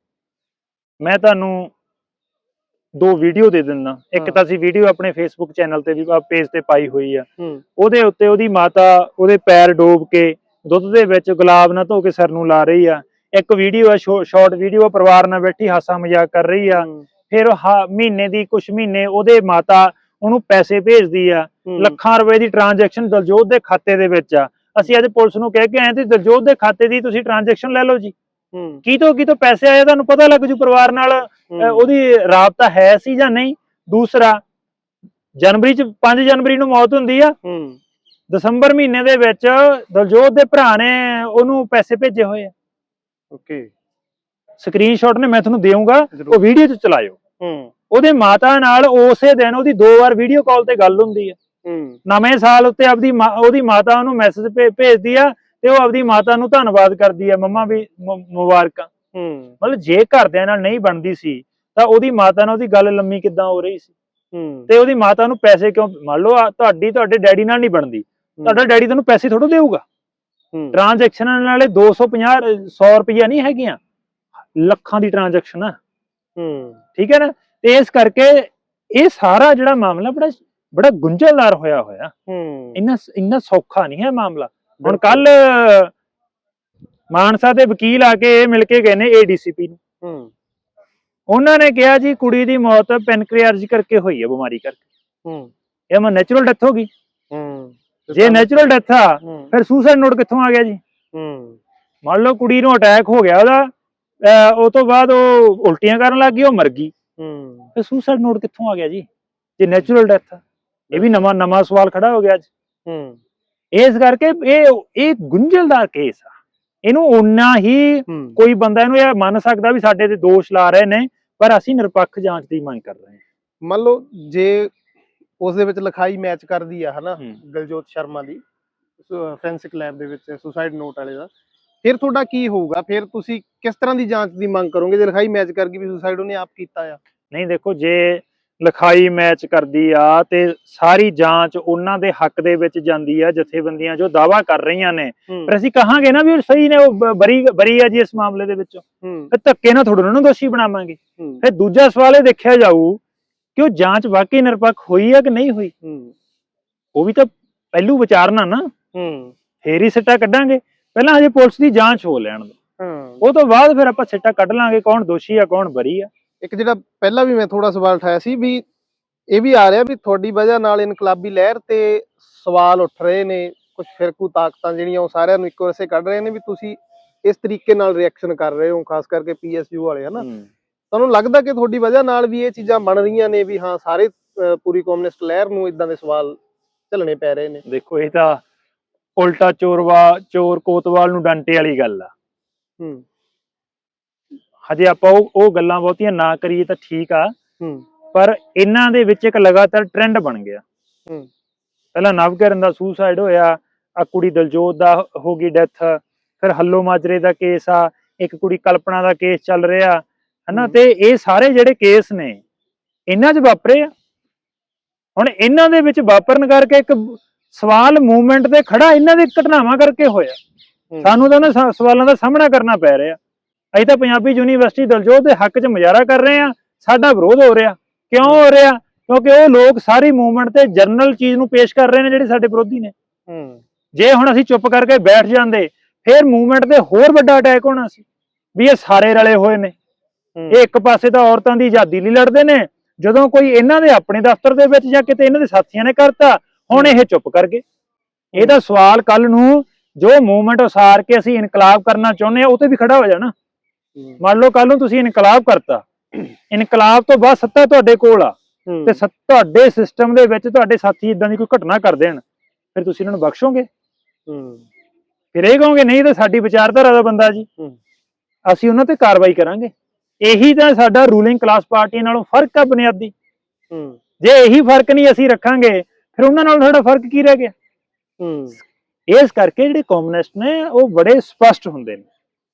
A: ਮੈਂ ਤੁਹਾਨੂੰ ਦੋ ਵੀਡੀਓ ਦੇ ਦਿੰਦਾ। ਇੱਕ। ਤਾਂ ਅਸੀਂ ਵੀਡੀਓ ਆਪਣੇ ਫੇਸਬੁੱਕ ਚੈਨਲ ਤੇ ਵੀ ਪੇਜ ਤੇ ਪਾਈ ਹੋਈ ਆ। ਉਹਦੇ ਉੱਤੇ ਉਹਦੀ ਮਾਤਾ ਉਹਦੇ ਪੈਰ ਡੋਬ ਕੇ ਦੁੱਧ ਦੇ ਵਿੱਚ ਗੁਲਾਬ ਨਾਲ ਧੋ ਕੇ ਸਿਰ ਨੂੰ ਲਾ ਰਹੀ ਆ। ਇੱਕ ਵੀਡੀਓ ਆ ਸ਼ਾਰਟ ਵੀਡੀਓ ਪਰਿਵਾਰ ਨਾਲ ਬੈਠੀ ਹਾਸਾ ਮਜ਼ਾਕ ਕਰ ਰਹੀ ਆ।
B: ਹੂੰ,
A: ਫਿਰ ਹਾ- ਮਹੀਨੇ ਦੀ ਕੁਝ ਮਹੀਨੇ ਉਹਦੇ ਮਾਤਾ ਉਹਨੂੰ ਪੈਸੇ ਭੇਜਦੀ ਆ।
B: ਹੂੰ,
A: ਲੱਖਾਂ ਰੁਪਏ ਦੀ ਟ੍ਰਾਂਜੈਕਸ਼ਨ ਦਲਜੋਤ ਦੇ ਖਾਤੇ ਦੇ ਵਿੱਚ ਆ। ਅਸੀਂ ਅੱਜ ਪੁਲਿਸ ਨੂੰ ਕਹਿ ਕੇ ਆਏ ਤੇ ਦਲਜੋਤ ਦੇ ਖਾਤੇ ਦੀ ਤੁਸੀਂ ਟ੍ਰਾਂਜੈਕਸ਼ਨ ਲੈ ਲਓ ਜੀ।
B: ਹੂੰ,
A: ਕੀ ਤੋਂ ਕੀ ਤੋਂ ਪੈਸੇ ਆਏ ਤੁਹਾਨੂੰ ਪਤਾ ਲੱਗ ਜੂ ਪਰਿਵਾਰ ਨਾਲ।
B: ਹੂੰ,
A: ਉਹਦੀ ਰਾਬਤਾ ਹੈ ਸੀ ਜਾਂ ਨਹੀਂ? ਦੂਸਰਾ ਜਨਵਰੀ ਚ 5 ਜਨਵਰੀ ਨੂੰ ਮੌਤ ਹੁੰਦੀ ਆ।
B: ਹੂੰ।
A: ਦਸੰਬਰ ਮਹੀਨੇ ਦੇ ਵਿੱਚ ਦਲਜੋਤ ਦੇ ਭਰਾ ਨੇ ਉਹਨੂੰ ਪੈਸੇ ਭੇਜੇ ਹੋਏ ਆ।
B: ਓਕੇ।
A: ਸਕਰੀਨਸ਼ਾਟ ਨੇ ਮੈਂ ਤੁਹਾਨੂੰ ਦੇਵਾਂਗਾ। ਉਹ ਵੀਡੀਓ 'ਚ ਚਲਾਇਓ।
B: ਹੂੰ।
A: ਉਹਦੇ ਮਾਤਾ ਨਾਲ ਉਸੇ ਦਿਨ ਉਹਦੀ ਦੋ ਵਾਰ ਵੀਡੀਓ ਕਾਲ ਤੇ ਗੱਲ ਹੁੰਦੀ ਆ
B: ਹੂੰ।
A: ਨਵੇਂ ਸਾਲ ਉੱਤੇ ਆਪਦੀ ਉਹਦੀ ਮਾਤਾ ਉਹਨੂੰ ਮੈਸੇਜ ਭੇਜਦੀ ਆ ਤੇ ਉਹ ਆਪਦੀ ਮਾਤਾ ਨੂੰ ਧੰਨਵਾਦ ਕਰਦੀ ਆ ਮੰਮਾ ਵੀ ਮੁਬਾਰਕਾਂ।
B: ਹੂੰ।
A: ਮਤਲਬ ਜੇ ਘਰਦਿਆਂ ਨਾਲ ਨਹੀਂ ਬਣਦੀ ਸੀ ਤਾਂ ਉਹਦੀ ਮਾਤਾ ਨਾਲ ਉਹਦੀ ਗੱਲ ਲੰਮੀ ਕਿੱਦਾਂ ਹੋ ਰਹੀ ਸੀ?
B: ਹੂੰ।
A: ਤੇ ਉਹਦੀ ਮਾਤਾ ਨੂੰ ਪੈਸੇ ਕਿਉਂ ਮੰਨ ਲਓ ਤੁਹਾਡੀ ਤੁਹਾਡੇ ਡੈਡੀ ਨਾਲ ਨਹੀਂ ਬਣਦੀ ਤੁਹਾਡਾ ਡੈਡੀ ਤੁਹਾਨੂੰ ਪੈਸੇ ਥੋੜੋ ਦੇਊਗਾ?
B: ਹੂੰ
A: ਟ੍ਰਾਂਜੈਕਸ਼ਨਾਂ ਨਾਲੇ 250 100 ਰੁਪਈਆ ਨਹੀਂ ਹੈਗੀਆਂ। ਲੱਖਾਂ ਦੀ ਟ੍ਰਾਂਜੈਕਸ਼ਨ ਆ।
B: ਹੂੰ।
A: ਠੀਕ ਹੈ ਨਾ? ਤੇ ਇਸ ਕਰਕੇ ਇਹ ਸਾਰਾ ਜਿਹੜਾ ਮਾਮਲਾ ਬੜਾ ਬੜਾ ਗੁੰਝਲਦਾਰ ਹੋਇਆ ਹੋਇਆ।
B: ਹੂੰ।
A: ਇੰਨਾ ਇੰਨਾ ਸੌਖਾ ਨਹੀਂ ਹੈ ਮਾਮਲਾ। ਹੁਣ। ਕੱਲ ਮਾਨਸਾ ਦੇ ਵਕੀਲ ਆ ਕੇ ਇਹ ਮਿਲ ਕੇ ਗਏ ਨੇ ਏਡੀਸੀਪੀ ਨੂੰ।
B: ਹੂੰ।
A: ਉਹਨਾਂ ਨੇ ਕਿਹਾ ਜੀ ਕੁੜੀ ਦੀ ਮੌਤ ਪੈਨਕ੍ਰੀਆਰਜ ਕਰਕੇ ਹੋਈ ਹੈ ਬਿਮਾਰੀ ਕਰਕੇ।
B: ਹੂੰ।
A: ਇਹ ਮੈਂ ਨੈਚੁਰਲ ਡੈਥ ਹੋ ਗਈ। ਜੇ ਨੈਚੁਰਲ ਡੈਥ ਆ ਫਿਰ ਸੁਸਾਈਡ ਨੋਟ ਕਿੱਥੋਂ ਆ ਗਿਆ ਜੀ?
B: ਹੂੰ।
A: ਮੰਨ ਲਓ ਕੁੜੀ ਨੂੰ ਅਟੈਕ ਹੋ ਗਿਆ ਉਹਦਾ ਉਹ ਤੋਂ ਬਾਅਦ ਉਹ ਉਲਟੀਆਂ ਕਰਨ ਲੱਗ ਗਈ ਉਹ ਮਰ ਗਈ।
B: ਹੂੰ।
A: ਫਿਰ ਸੁਸਾਈਡ ਨੋਟ ਕਿੱਥੋਂ ਆ ਗਿਆ ਜੀ? ਜੇ ਨੈਚੁਰਲ ਡੈਥ ਆ ਇਹ ਵੀ ਨਵਾਂ ਨਵਾਂ ਸਵਾਲ ਖੜਾ ਹੋ ਗਿਆ ਅੱਜ
B: ਹੂੰ।
A: ਇਸ ਕਰਕੇ ਇਹ ਇਹ ਗੁੰਝਲਦਾਰ ਕੇਸ ਆ। ਇਹਨੂੰ ਹੀ
B: ਹੂੰ।
A: ਕੋਈ ਬੰਦਾ ਇਹਨੂੰ ਇਹ ਮੰਨ ਸਕਦਾ ਵੀ ਸਾਡੇ ਤੇ ਦੋਸ਼ ਲਾ ਰਹੇ ਨੇ ਪਰ ਅਸੀਂ ਨਿਰਪੱਖ ਜਾਂਚ ਦੀ ਮੰਗ ਕਰ ਰਹੇ ਹਾਂ।
B: ਮੰਨ ਲਓ ਜੇ ਉਸ ਦੇ ਵਿੱਚ ਲਿਖਾਈ ਮੈਚ ਕਰਦੀ ਆ ਹਨਾ
A: ਹੂੰ।
B: ਦਿਲਜੋਤ ਸ਼ਰਮਾ ਦੀ ਫੋਰੈਂਸਿਕ ਲੈਬ ਦੇ ਵਿੱਚ ਸੁਸਾਈਡ ਨੋਟ ਵਾਲੇ ਦਾ। ਫਿਰ ਤੁਹਾਡਾ ਕੀ ਹੋਊਗਾ? ਫਿਰ ਤੁਸੀਂ ਕਿਸ ਤਰ੍ਹਾਂ ਦੀ ਜਾਂਚ ਦੀ ਮੰਗ ਕਰੋਗੇ? ਜੇ ਲਿਖਾਈ ਮੈਚ ਕਰ ਗਈ ਵੀ ਸੁਸਾਈਡ ਉਹਨੇ ਆਪ ਕੀਤਾ ਆ।
A: ਨਹੀਂ ਦੇਖੋ ਜੇ ਲਿਖਾਈ ਮੈਚ ਕਰਦੀ ਆ ਤੇ ਸਾਰੀ ਜਾਂਚ ਉਹਨਾਂ ਦੇ ਹੱਕ ਦੇ ਵਿੱਚ ਜਾਂਦੀ ਆ ਜਥੇਬੰਦੀਆਂ ਜੋ ਦਾਵਾ ਕਰ ਰਹੀਆਂ ਨੇ। ਪਰ ਅਸੀਂ ਕਹਾਂਗੇ ਨਾ ਵੀ ਉਹ ਸਹੀ ਨੇ ਉਹ ਬਰੀ ਬਰੀ ਆ ਜੀ ਇਸ ਮਾਮਲੇ ਦੇ ਵਿੱਚੋਂ। ਫਿਰ ਧੱਕੇ ਨਾਲ ਥੋੜਾ ਉਹਨਾਂ ਨੂੰ ਦੋਸ਼ੀ ਬਣਾਵਾਂਗੇ। ਫਿਰ ਦੂਜਾ ਸਵਾਲ ਇਹ ਦੇਖਿਆ ਜਾਊ ਕਿ ਉਹ ਜਾਂਚ ਵਾਕਈ ਨਿਰਪੱਖ ਹੋਈ ਆ ਕਿ ਨਹੀਂ ਹੋਈ?
B: ਹੂੰ।
A: ਉਹ ਵੀ ਤਾਂ ਪਹਿਲੂ ਵਿਚਾਰਨਾ ਨਾ।
B: ਹੂੰ।
A: ਫੇਰ ਹੀ ਸਿੱਟਾ ਕੱਢਾਂਗੇ। ਪਹਿਲਾਂ ਹਜੇ ਪੁਲਿਸ ਦੀ ਜਾਂਚ ਹੋ ਲੈਣ
B: ਹਾਂ।
A: ਉਹ ਤੋਂ ਬਾਅਦ ਫਿਰ ਆਪਾਂ ਸਿੱਟਾ ਕੱਢ ਲਾਂਗੇ ਕੌਣ ਦੋਸ਼ੀ ਆ ਕੌਣ ਬਰੀ ਆ।
B: ਇੱਕ ਜਿਹੜਾ ਪਹਿਲਾਂ ਵੀ ਮੈਂ ਥੋੜਾ ਸਵਾਲ ਉਠਾਇਆ ਸੀ ਵੀ ਇਹ ਵੀ ਆ ਰਿਹਾ ਵੀ ਤੁਹਾਡੀ ਵਜ੍ਹਾ ਨਾਲ ਇਨਕਲਾਬੀ ਲਹਿਰ ਤੇ ਸਵਾਲ ਉੱਠ ਰਹੇ ਨੇ ਕੁਝ ਫਿਰਕੂ ਤਾਕਤਾਂ ਜਿਹੜੀਆਂ ਉਹ ਸਾਰਿਆਂ ਨੂੰ ਇੱਕੋ ਰਸੇ ਕੱਢ ਰਹੇ ਨੇ ਵੀ ਤੁਸੀਂ ਇਸ ਤਰੀਕੇ ਨਾਲ ਰਿਐਕਸ਼ਨ ਕਰ ਰਹੇ ਹੋ ਖਾਸ ਕਰਕੇ ਪੀਐਸਯੂ ਵਾਲੇ ਹਨਾ? ਤੁਹਾਨੂੰ ਲੱਗਦਾ ਕਿ ਤੁਹਾਡੀ ਵਜ੍ਹਾ ਨਾਲ ਵੀ ਇਹ ਚੀਜ਼ਾਂ ਬਣ ਰਹੀਆਂ ਨੇ ਵੀ ਹਾਂ ਸਾਰੇ ਪੂਰੀ ਕਮਿਊਨਿਸਟ ਲਹਿਰ ਨੂੰ ਇਦਾਂ ਦੇ ਸਵਾਲ ਝੱਲਣੇ ਪੈ ਰਹੇ ਨੇ?
A: ਦੇਖੋ ਇਹ ਤਾਂ ਉਲਟਾ ਚੋਰਵਾ ਚੋਰ ਕੋਤਵਾਲ ਨੂੰ ਡਾਂਟੇ ਵਾਲੀ ਗੱਲ ਆ।
B: ਹੂੰ।
A: ਹਜੇ ਆਪਾਂ ਉਹ ਉਹ ਗੱਲਾਂ ਬਹੁਤੀਆਂ ਨਾ ਕਰੀਏ ਤਾਂ ਠੀਕ ਆ।
B: ਹੂੰ।
A: ਪਰ ਇਹਨਾਂ ਦੇ ਵਿੱਚ ਇੱਕ ਲਗਾਤਾਰ ਟ੍ਰੈਂਡ ਬਣ ਗਿਆ।
B: ਹੂੰ।
A: ਪਹਿਲਾਂ ਨਵਕਰਨ ਦਾ ਸੁਸਾਈਡ ਹੋਇਆ ਆ ਕੁੜੀ ਦਲਜੋਤ ਦਾ ਹੋ ਗਈ ਡੈਥ ਫਿਰ ਹੱਲੋ ਮਾਜਰੇ ਦਾ ਕੇਸ ਆ ਇੱਕ ਕੁੜੀ ਕਲਪਨਾ ਦਾ ਕੇਸ ਚੱਲ ਰਿਹਾ। ਹਨਾ। ਤੇ ਇਹ ਸਾਰੇ ਜਿਹੜੇ ਕੇਸ ਨੇ ਇਹਨਾਂ 'ਚ ਵਾਪਰੇ ਆ? ਹੁਣ ਇਹਨਾਂ ਦੇ ਵਿੱਚ ਵਾਪਰਨ ਕਰਕੇ ਇੱਕ ਸਵਾਲ ਮੂਵਮੈਂਟ ਤੇ ਖੜਾ ਇਹਨਾਂ ਦੇ ਘਟਨਾਵਾਂ ਕਰਕੇ ਹੋਇਆ। ਸਾਨੂੰ ਤਾਂ ਉਹਨਾਂ ਸਵਾਲਾਂ ਦਾ ਸਾਹਮਣਾ ਕਰਨਾ ਪੈ ਰਿਹਾ। ਅਸੀਂ ਤਾਂ ਪੰਜਾਬੀ ਯੂਨੀਵਰਸਿਟੀ ਦਲਜੋਤ ਦੇ ਹੱਕ 'ਚ ਮੁਜ਼ਾਹਰਾ ਕਰ ਰਹੇ ਆ ਸਾਡਾ ਵਿਰੋਧ ਹੋ ਰਿਹਾ। ਕਿਉਂ ਹੋ ਰਿਹਾ? ਕਿਉਂਕਿ ਉਹ ਲੋਕ ਸਾਰੀ ਮੂਵਮੈਂਟ ਤੇ ਜਰਨਲ ਚੀਜ਼ ਨੂੰ ਪੇਸ਼ ਕਰ ਰਹੇ ਨੇ ਜਿਹੜੇ ਸਾਡੇ ਵਿਰੋਧੀ ਨੇ। ਜੇ ਹੁਣ ਅਸੀਂ ਚੁੱਪ ਕਰਕੇ ਬੈਠ ਜਾਂਦੇ ਫਿਰ ਮੂਵਮੈਂਟ ਤੇ ਹੋਰ ਵੱਡਾ ਅਟੈਕ ਹੋਣਾ ਸੀ ਵੀ ਇਹ ਸਾਰੇ ਰਲੇ ਹੋਏ ਨੇ। ਇਹ ਇੱਕ ਪਾਸੇ ਤਾਂ ਔਰਤਾਂ ਦੀ ਆਜ਼ਾਦੀ ਲਈ ਲੜਦੇ ਨੇ। ਜਦੋਂ ਕੋਈ ਇਹਨਾਂ ਦੇ ਆਪਣੇ ਦਫ਼ਤਰ ਦੇ ਵਿੱਚ ਜਾਂ ਕਿਤੇ ਇਹਨਾਂ ਦੇ ਸਾਥੀਆਂ ਨੇ ਕਰਤਾ ਹੁਣ ਇਹ ਚੁੱਪ ਕਰ ਗਏ। ਇਹਦਾ ਸਵਾਲ ਕੱਲ ਨੂੰ ਜੋ ਮੂਵਮੈਂਟ ਉਸਾਰ ਕੇ ਅਸੀਂ ਇਨਕਲਾਬ ਕਰਨਾ ਚਾਹੁੰਦੇ ਆ ਉਹ ਤੇ ਵੀ ਖੜਾ ਹੋ ਜਾਣਾ। ਮੰਨ ਲਓ ਕੱਲ ਨੂੰ ਤੁਸੀਂ ਇਨਕਲਾਬ ਕਰਤਾ। ਇਨਕਲਾਬ ਤੋਂ ਬਾਅਦ ਸੱਤਾ ਤੁਹਾਡੇ ਕੋਲ ਆ। ਤੇ ਤੁਹਾਡੇ ਸਿਸਟਮ ਦੇ ਵਿੱਚ ਤੁਹਾਡੇ ਸਾਥੀ ਇਦਾਂ ਦੀ ਕੋਈ ਘਟਨਾ ਕਰ ਦੇਣ ਫਿਰ ਤੁਸੀਂ ਇਹਨਾਂ ਨੂੰ ਬਖਸ਼ੋਗੇ? ਫਿਰ ਇਹ ਕਹੋਗੇ ਨਹੀਂ ਤਾਂ ਸਾਡੀ ਵਿਚਾਰਧਾਰਾ ਦਾ ਬੰਦਾ ਜੀ। ਅਸੀਂ ਉਹਨਾਂ ਤੇ ਕਾਰਵਾਈ ਕਰਾਂਗੇ। ਇਹੀ ਤਾਂ ਸਾਡਾ ਰੂਲਿੰਗ ਕਲਾਸ ਪਾਰਟੀ ਨਾਲੋਂ ਫ਼ਰਕ ਆ ਬੁਨਿਆਦੀ।
B: ਹੂੰ
A: ਜੇ ਇਹੀ ਫ਼ਰਕ ਨਹੀਂ ਅਸੀਂ ਰੱਖਾਂਗੇ ਫਿਰ ਉਹਨਾਂ ਨਾਲ ਸਾਡਾ ਫ਼ਰਕ ਕੀ ਰਹਿ ਗਿਆ?
B: ਹੂੰ
A: ਇਸ ਕਰਕੇ ਜਿਹੜੇ ਕਮਿਊਨਿਸਟ ਨੇ ਉਹ ਬੜੇ ਸਪਸ਼ਟ ਹੁੰਦੇ ਨੇ।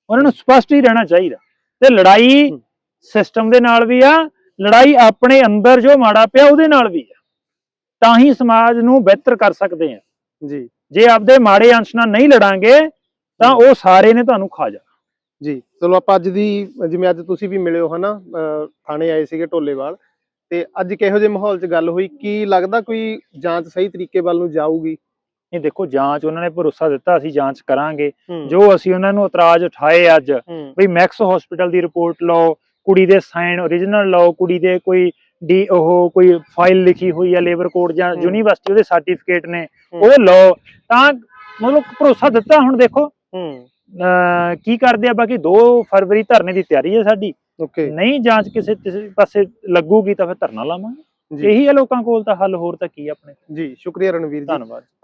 A: ਉਹਨਾਂ ਨੂੰ ਸਪਸ਼ਟ ਹੀ ਰਹਿਣਾ ਚਾਹੀਦਾ। ਤੇ ਲੜਾਈ। ਸਿਸਟਮ ਦੇ ਨਾਲ ਵੀ ਆ ਲੜਾਈ ਆਪਣੇ ਅੰਦਰ ਜੋ ਮਾੜਾ ਪਿਆ ਉਹਦੇ ਨਾਲ ਵੀ ਆ। ਤਾਂ ਹੀ ਸਮਾਜ ਨੂੰ ਬਿਹਤਰ ਕਰ ਸਕਦੇ ਆ।
B: ਜੀ।
A: ਜੇ ਆਪਦੇ ਮਾੜੇ ਅੰਸ਼ ਨਾਲ ਨਹੀਂ ਲੜਾਂਗੇ ਤਾਂ ਉਹ ਸਾਰੇ ਨੇ ਤੁਹਾਨੂੰ ਖਾ ਜਾ
B: ਜੀ। ਚਲੋ ਆਪਾਂ ਅੱਜ ਦੀ ਜਿਵੇਂ ਅੱਜ ਤੁਸੀਂ ਵੀ ਮਿਲੇ ਹੋ ਹਨਾ ਥਾਣੇ ਆਏ ਸੀਗੇ ਢੋਲੇਵਾਲ ਤੇ ਅੱਜ ਕਿਹੋ ਜਿਹੇ ਮਾਹੌਲ 'ਚ ਗੱਲ ਹੋਈ? ਕੀ ਲੱਗਦਾ ਕੋਈ ਜਾਂਚ ਸਹੀ ਤਰੀਕੇ ਵੱਲ ਨੂੰ ਜਾਊਗੀ?
A: ਇਹ ਦੇਖੋ ਜਾਂਚ ਉਹਨਾਂ ਨੇ ਭਰੋਸਾ ਦਿੱਤਾ ਅਸੀਂ ਜਾਂਚ ਕਰਾਂਗੇ। ਜੋ ਅਸੀਂ ਉਹਨਾਂ ਨੂੰ ਇਤਰਾਜ਼ ਉਠਾਏ ਅੱਜ ਵੀ ਮੈਕਸ ਹਸਪੀਟਲ ਦੀ ਰਿਪੋਰਟ ਲਓ ਕੁੜੀ ਦੇ ਸਾਈਨ origignal ਲਓ ਕੁੜੀ ਦੇ ਕੋਈ ਡੀ ਉਹ ਕੋਈ ਫਾਈਲ ਲਿਖੀ ਹੋਈ ਹੈ ਲੇਬਰ ਕੋਡ ਜਾਂ। ਯੂਨੀਵਰਸਿਟੀ ਉਹਦੇ ਸਰਟੀਫਿਕੇਟ ਨੇ। ਉਹ ਲਓ। ਤਾਂ ਮਤਲਬ ਭਰੋਸਾ ਦਿੱਤਾ ਹੁਣ ਦੇਖੋ। ਕੀ ਕਰਦੇ ਆ? ਬਾਕੀ 2 ਫਰਵਰੀ ਧਰਨੇ ਦੀ ਤਿਆਰੀ ਹੈ ਸਾਡੀ।
B: ਓਕੇ
A: ਨਹੀਂ ਜਾਂਚ ਕਿਸੇ ਪਾਸੇ ਲੱਗੂਗੀ ਤਾਂ ਫਿਰ ਧਰਨਾ ਲਾਵਾਂਗੇ। ਇਹੀ ਹੈ ਲੋਕਾਂ ਕੋਲ ਤਾਂ ਹੱਲ ਹੋਰ ਤਾਂ ਕੀ ਆਪਣੇ?
B: ਜੀ ਸ਼ੁਕਰੀਆ ਰਣਵੀਰ ਜੀ।
A: ਧੰਨਵਾਦ।